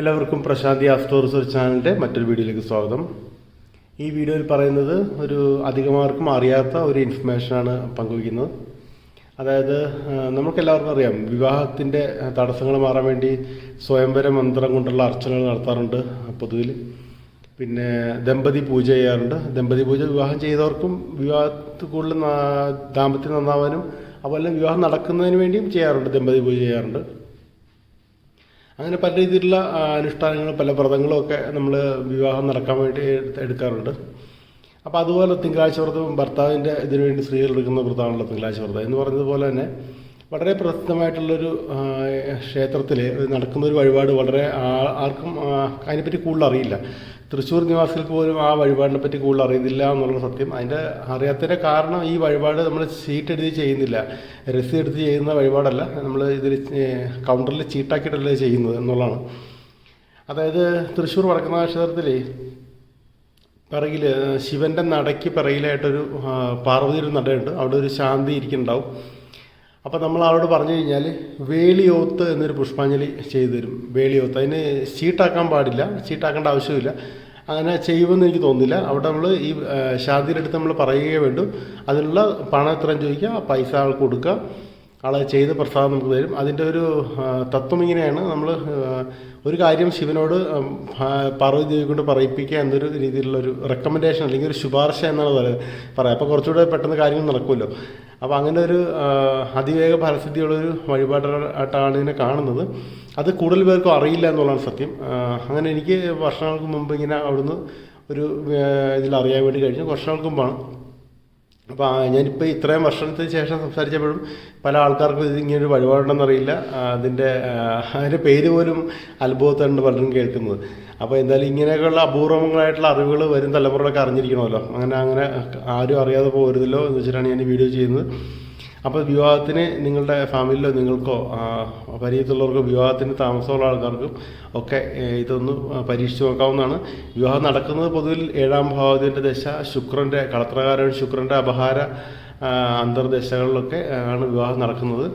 എല്ലാവർക്കും പ്രശാന്തി astro research ചാനലിന്റെ മറ്റൊരു വീഡിയോയിലേക്ക് സ്വാഗതം. ഈ വീഡിയോയിൽ പറയുന്നത് ഒരു അധികമാർക്കും അറിയാത്ത ഒരു ഇൻഫർമേഷനാണ് പങ്കുവയ്ക്കുന്നത്. അതായത് നമുക്ക് എല്ലാവർക്കും അറിയാം വിവാഹത്തിന്റെ തടസ്സങ്ങൾ മാറാൻ വേണ്ടി സ്വയംവര മന്ത്രം കൊണ്ടുള്ള അർച്ചനകൾ നടത്താറുണ്ട് പൊതുവിൽ. പിന്നെ ദമ്പതി പൂജ ചെയ്യാറുണ്ട്. ദമ്പതി പൂജ വിവാഹം ചെയ്തവർക്കും വിവാഹത്തിൽ കൂടുതൽ ദാമ്പത്യം നന്നാവാനും അതുപോലെ വിവാഹം നടക്കുന്നതിന് വേണ്ടിയും ചെയ്യാറുണ്ട് ദമ്പതി പൂജ ചെയ്യാറുണ്ട്. അങ്ങനെ പല രീതിയിലുള്ള അനുഷ്ഠാനങ്ങളും പല വ്രതങ്ങളും ഒക്കെ നമ്മൾ വിവാഹം നടക്കാൻ വേണ്ടി എടുക്കാറുണ്ട്. അപ്പോൾ അതുപോലെ തിങ്കളാഴ്ച വ്രതം ഭർത്താവിന്റെ ഇതിനു വേണ്ടി സ്ത്രീകൾ എടുക്കുന്ന വ്രതമാണല്ലോ തിങ്കളാഴ്ച വ്രതം. എന്ന് പറഞ്ഞതുപോലെ തന്നെ വളരെ പ്രസിദ്ധമായിട്ടുള്ളൊരു ക്ഷേത്രത്തിൽ നടക്കുന്ന ഒരു വഴിപാട് വളരെ ആർക്കും അതിനെപ്പറ്റി കൂടുതൽ അറിയില്ല. തൃശ്ശൂർ നിവാസികൾക്ക് പോലും ആ വഴിപാടിനെ പറ്റി കൂടുതൽ അറിയുന്നില്ല എന്നുള്ള സത്യം. അതിന്റെ അറിയാത്തതിന്റെ കാരണം ഈ വഴിപാട് നമ്മൾ ചീട്ട് എഴുതി ചെയ്യുന്നില്ല. രസീത് എടുത്ത് ചെയ്യുന്ന വഴിപാടല്ല. നമ്മൾ ഇതിൽ കൗണ്ടറിൽ ചീട്ടാക്കിയിട്ടല്ലേ ചെയ്യുന്നത് എന്നുള്ളതാണ്. അതായത് തൃശ്ശൂർ വടക്കനാഥ ക്ഷേത്രത്തിൽ പിറകിൽ ശിവന്റെ നടയ്ക്ക് പിറകിലായിട്ടൊരു പാർവതി പാർവതിയുടെ നടയുണ്ട്. അവിടെ ഒരു ശാന്തി ഇരിക്കുന്നുണ്ടാവും. അപ്പോൾ നമ്മൾ അവരോട് പറഞ്ഞു കഴിഞ്ഞാൽ വേളിയോത്ത് എന്നൊരു പുഷ്പാഞ്ജലി ചെയ്തു തരും. വേളിയോത്ത് അതിന് ചീട്ടാക്കാൻ പാടില്ല. ചീട്ടാക്കേണ്ട ആവശ്യമില്ല. അങ്ങനെ ചെയ്യുമെന്ന് എനിക്ക് തോന്നുന്നില്ല. അവിടെ നമ്മൾ ഈ ശാന്തിയുടെ അടുത്ത് നമ്മൾ പറയുകയേ വേണ്ടു. അതിനുള്ള പണം എത്രയും ചോദിക്കുക പൈസ ആൾക്ക് കൊടുക്കുക. ആളെ ചെയ്ത് പ്രസാദം നമുക്ക് തരും. അതിന്റെ ഒരു തത്വം ഇങ്ങനെയാണ്. നമ്മൾ ഒരു കാര്യം ശിവനോട് പാർവതി ദേവി കൊണ്ട് പറയിപ്പിക്കുക എന്നൊരു രീതിയിലുള്ളൊരു റെക്കമെൻഡേഷൻ അല്ലെങ്കിൽ ഒരു ശുപാർശ എന്നാണ് പറയുക. പറയാം. അപ്പോൾ കുറച്ചുകൂടെ പെട്ടെന്ന് കാര്യങ്ങൾ നടക്കുമല്ലോ. അപ്പോൾ അങ്ങനെ ഒരു അതിവേഗ ഫലസിദ്ധിയുള്ളൊരു വഴിപാടായിട്ടാണ് ഇതിനെ കാണുന്നത്. അത് കൂടുതൽ പേർക്കും അറിയില്ല എന്നുള്ളതാണ് സത്യം. അങ്ങനെ എനിക്ക് വർഷങ്ങൾക്ക് മുമ്പ് ഇങ്ങനെ അവിടുന്ന് ഒരു ഇതിൽ അറിയാൻ വേണ്ടി കഴിഞ്ഞു. വർഷങ്ങൾക്ക് മുമ്പാണ്. അപ്പോൾ ഞാനിപ്പോൾ ഇത്രയും വർഷത്തിന് ശേഷം സംസാരിച്ചപ്പോഴും പല ആൾക്കാർക്കും ഇത് ഇങ്ങനൊരു ഒരു ആ, അതിന്റെ അതിന്റെ പേര് പോലും അത്ഭുതത്താണ് പലരും കേൾക്കുന്നത്. അപ്പോൾ എന്തായാലും ഇങ്ങനെയൊക്കെയുള്ള അപൂർവങ്ങളായിട്ടുള്ള അറിവുകൾ വരും തലമുറകളൊക്കെ അറിഞ്ഞിരിക്കണമല്ലോ. അങ്ങനെ അങ്ങനെ ആരും അറിയാതെ പോകരുതല്ലോ എന്ന് വെച്ചിട്ടാണ് ഞാൻ ഈ വീഡിയോ ചെയ്യുന്നത്. അപ്പോൾ വിവാഹത്തിന് നിങ്ങളുടെ ഫാമിലിയിലോ നിങ്ങൾക്കോ പരിചയത്തുള്ളവർക്കോ വിവാഹത്തിന് താമസമുള്ള ആൾക്കാർക്കും ഒക്കെ ഇതൊന്ന് പരീക്ഷിച്ച് നോക്കാവുന്നതാണ്. വിവാഹം നടക്കുന്നത് പൊതുവിൽ ഏഴാം ഭാവത്തിന്റെ ദശ ശുക്രന്റെ കളത്രകാരൻ ശുക്രന്റെ അപഹാര അന്തർദശകളിലൊക്കെ ആണ് വിവാഹം നടക്കുന്നത്.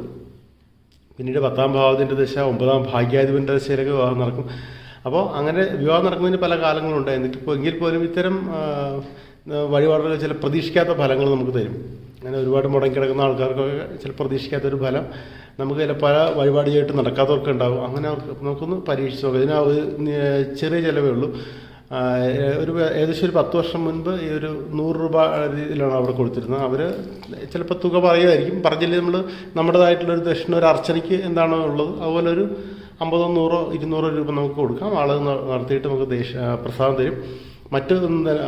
പിന്നീട് പത്താം ഭാവത്തിന്റെ ദശ ഒമ്പതാം ഭാഗ്യാധിപന്റെ ദശയിലൊക്കെ വിവാഹം നടക്കും. അപ്പോൾ അങ്ങനെ വിവാഹം നടക്കുന്നതിന് പല കാലങ്ങളുണ്ട്. എന്നിട്ടിപ്പോൾ എങ്കിൽ പോലും ഇത്തരം വഴിപാടുകൾ ചില പ്രതീക്ഷിക്കാത്ത ഫലങ്ങൾ നമുക്ക് തരും. അങ്ങനെ ഒരുപാട് മുടങ്ങി കിടക്കുന്ന ആൾക്കാർക്കൊക്കെ ചില പ്രതീക്ഷിക്കാത്തൊരു ഫലം. നമുക്ക് ചില പല വഴിപാടിയായിട്ട് നടക്കാത്തവർക്ക് ഉണ്ടാവും. അങ്ങനെ അവർക്ക് നമുക്കൊന്ന് പരീക്ഷിച്ച് നോക്കാം. ഇതിന് ഒരു ചെറിയ ചിലവേ ഉള്ളൂ. ഒരു ഏകദേശം ഒരു പത്ത് വർഷം മുൻപ് ഈ ഒരു നൂറ് രൂപ രീതിയിലാണ് അവിടെ കൊടുത്തിരുന്നത്. അവർ ചിലപ്പോൾ തുക പറയുമായിരിക്കും. പറഞ്ഞില്ലേ നമ്മൾ നമ്മുടേതായിട്ടുള്ളൊരു ദക്ഷിണ ഒരു അർച്ചനയ്ക്ക് എന്താണോ ഉള്ളത്. അതുപോലെ ഒരു അമ്പതോ നൂറോ ഇരുന്നൂറോ രൂപ നമുക്ക് കൊടുക്കാം. ആൾ നടത്തിയിട്ട് നമുക്ക് ദേശ പ്രസാദം തരും. മറ്റ്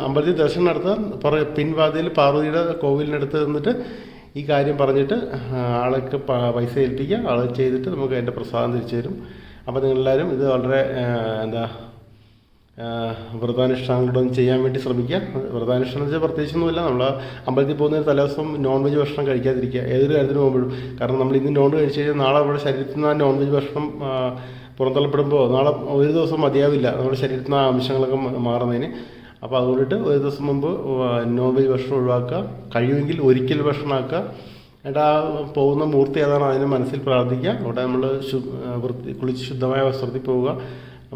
അമ്പലത്തിൽ ദർശനം നടത്താൻ പറ പിൻവാതിയിൽ പാർവതിയുടെ കോവിലിനടുത്ത് നിന്നിട്ട് ഈ കാര്യം പറഞ്ഞിട്ട് ആളൊക്കെ പൈസ ഏൽപ്പിക്കുക. ആൾ ചെയ്തിട്ട് നമുക്ക് അതിന്റെ പ്രസാദം തിരിച്ചു തരും അപ്പോൾ നിങ്ങളെല്ലാവരും ഇത് വളരെ എന്താ വ്രതാനുഷ്ഠാനങ്ങളൊന്നും ചെയ്യാൻ വേണ്ടി ശ്രമിക്കുക. വ്രതാനുഷ്ഠാനം വെച്ചാൽ പ്രത്യേകിച്ചൊന്നുമില്ല. നമ്മൾ അമ്പലത്തിൽ പോകുന്നതിന് തലേദിവസം നോൺ വെജ് ഭക്ഷണം കഴിക്കാതിരിക്കുക. ഏതൊരു കാര്യത്തിന് പോകുമ്പോഴും. കാരണം നമ്മൾ ഇന്ന് നോൺ കഴിച്ച് കഴിഞ്ഞാൽ നാളെ നമ്മുടെ ശരീരത്തിൽ നിന്ന് നോൺ വെജ് ഭക്ഷണം പുറന്തള്ളപ്പെടുമ്പോൾ നാളെ ഒരു ദിവസം മതിയാവില്ല. നമ്മുടെ ശരീരത്തിൽ നിന്ന് അംശങ്ങളൊക്കെ മാറുന്നതിന്. അപ്പോൾ അതുകൊണ്ടിട്ട് ഒരു ദിവസം മുമ്പ് നോൺ വെജ് ഭക്ഷണം ഒഴിവാക്കുക. കഴിയുമെങ്കിൽ ഒരിക്കൽ ഭക്ഷണമാക്കുക എന്നിട്ട് ആ പോകുന്ന മൂർത്തി ഏതാണ്? അതിനെ മനസ്സിൽ പ്രാർത്ഥിക്കുക. അവിടെ നമ്മൾ ശു വൃത്തി കുളിച്ച് ശുദ്ധമായ വസ്ത്രത്തിൽ പോവുക.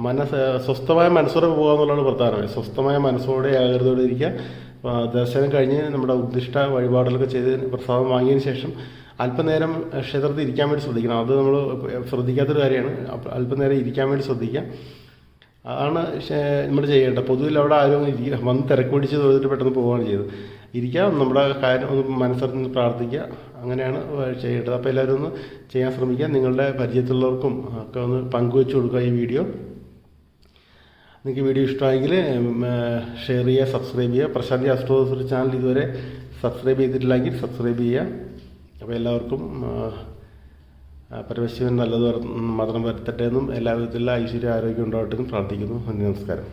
മനസ്സ് സ്വസ്ഥമായ മനസ്സോടെ പോകുക എന്നുള്ളതാണ് പ്രധാനം. സ്വസ്ഥമായ മനസ്സോടെ ഏകാഗ്രതയോടെ ഇരിക്കുക. ദർശനം കഴിഞ്ഞ് നമ്മുടെ ഉദ്ദിഷ്ട വഴിപാടുകളൊക്കെ ചെയ്ത് പ്രസാദം വാങ്ങിയതിന് ശേഷം അല്പനേരം ക്ഷേത്രത്തിൽ ഇരിക്കാൻ വേണ്ടി ശ്രദ്ധിക്കണം. അത് നമ്മൾ ശ്രദ്ധിക്കാത്തൊരു കാര്യമാണ്. അല്പനേരം ഇരിക്കാൻ വേണ്ടി ശ്രദ്ധിക്കുക. അതാണ് നമ്മൾ ചെയ്യേണ്ടത്. പൊതുവിൽ അവിടെ ആരും ഇരിക്കുക വന്ന് തിരക്ക് പിടിച്ച് തൊഴിലിട്ട് പെട്ടെന്ന് പോവുകയാണ് ചെയ്തത്. ഇരിക്കുക നമ്മുടെ കാര്യം ഒന്ന് മനസ്സറിഞ്ഞ് പ്രാർത്ഥിക്കുക. അങ്ങനെയാണ് ചെയ്യേണ്ടത്. അപ്പോൾ എല്ലാവരും ഒന്ന് ചെയ്യാൻ ശ്രമിക്കുക. നിങ്ങളുടെ പരിചയത്തിലുള്ളവർക്കും ഒക്കെ ഒന്ന് പങ്കുവെച്ച് കൊടുക്കുക ഈ വീഡിയോ. നിങ്ങൾക്ക് വീഡിയോ ഇഷ്ടമായെങ്കിൽ ഷെയർ ചെയ്യുക സബ്സ്ക്രൈബ് ചെയ്യുക. പ്രശാന്തി അസ്ട്രോസറി ചാനൽ ഇതുവരെ സബ്സ്ക്രൈബ് ചെയ്തിട്ടില്ലെങ്കിൽ സബ്സ്ക്രൈബ് ചെയ്യുക. അപ്പോൾ എല്ലാവർക്കും പരമശിവൻ നല്ലത് മതം മാത്രം വരുത്തട്ടെ എന്നും എല്ലാ വിധത്തിലുള്ള ഐശ്വര്യ ആരോഗ്യം ഉണ്ടാവട്ടെ എന്നും പ്രാർത്ഥിക്കുന്നു. നന്ദി നമസ്കാരം.